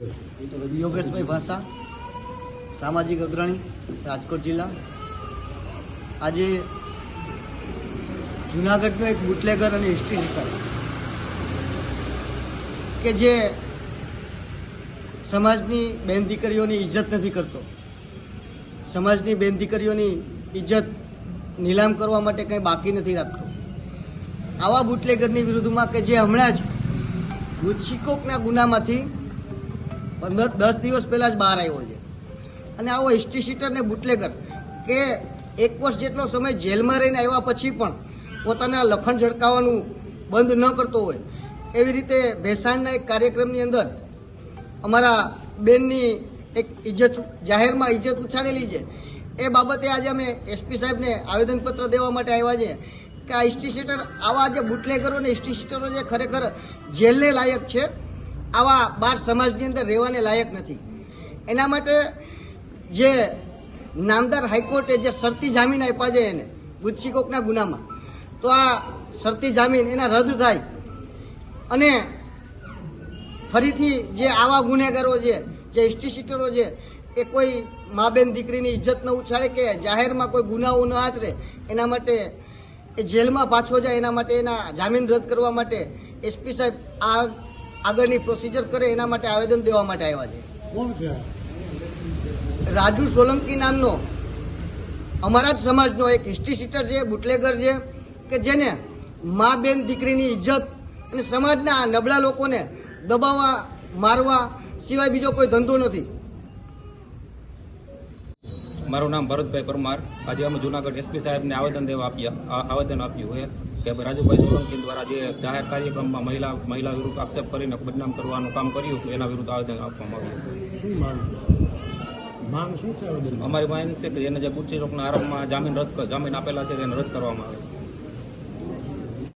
યોગેશભાઈ ભાષા, સામાજિક અગ્રણી, રાજકોટ જિલ્લા. આજે જુનાગઢનો એક બુટલેગર અને હિસ્ટ્રી કે જે સમાજની બેન દીકરીઓની ઇજ્જત નથી કરતો. સમાજની બેન દીકરીઓની ઇજ્જત નીલામ કરવા માટે કંઈ બાકી નથી રાખતો. આવા બુટલેગરની વિરુદ્ધમાં કે જે હમણાં જ ગુજશીકોકના ગુનામાંથી પંદર, દસ દિવસ પહેલાં જ બહાર આવ્યો છે. અને આવો હિસ્ટ્રી સીટર ને બુટલેગર કે એક વર્ષ જેટલો સમય જેલમાં રહીને આવ્યા પછી પણ પોતાના લખણ ઝળકાવવાનું બંધ ન કરતો હોય. એવી રીતે ભેસાણના એક કાર્યક્રમની અંદર અમારા બેનની એક ઇજ્જત જાહેરમાં ઇજ્જત ઉછાળેલી છે. એ બાબતે આજે અમે એસપી સાહેબને આવેદનપત્ર દેવા માટે આવ્યા છે કે આ હિસ્ટ્રી સીટર આવા જે બુટલેગરો ને હિસ્ટ્રી શીટરો જે ખરેખર જેલને લાયક છે આવા બાર સમાજની અંદર રહેવાને લાયક નથી. એના માટે જે નામદાર હાઈકોર્ટે જે શરતી જામીન આપ્યા છે એને ગુજસીકોકના ગુનામાં, તો આ શરતી જામીન એના રદ થાય. અને ફરીથી જે આવા ગુનેગારો છે, જે હિસ્ટ્રી શીટરો છે, એ કોઈ મા બેન દીકરીની ઇજ્જત ન ઉછાળે કે જાહેરમાં કોઈ ગુનાઓ ન આચરે, એના માટે એ જેલમાં પાછો જાય, એના માટે એના જામીન રદ કરવા માટે એસપી સાહેબ આ આગળની પ્રોસિજર કરે એના માટે આવેદન દેવા માટે આવ્યા છે. રાજુ સોલંકી નામનો અમારા જ સમાજનો એક હિસ્ટ્રી સીટર છે બુટલેગર છે કે જેને મા બેન દીકરીની ઇજ્જત અને સમાજના નબળા લોકોને દબાવવા મારવા સિવાય બીજો કોઈ ધંધો નથી. મારું નામ ભરતભાઈ પરમાર. આજે અમે જુનાગઢ એસપી સાહેબને આવેદન દેવા આપ્યા આવેદન આપ્યું છે. કે ભાઈ રાજુભાઈ સોલંકી દ્વારા જે જાહેર કાર્યક્રમમાં મહિલા મહિલા વિરુદ્ધ આક્ષેપ કરીને બદનામ કરવાનું કામ કર્યું એના વિરુદ્ધ આવેદન આપવામાં આવ્યું અમારી માંગ છે કે એને જે ગુજસી રોગના આરોપમાં જામીન રદ જામીન આપેલા છે તેને રદ કરવામાં આવે.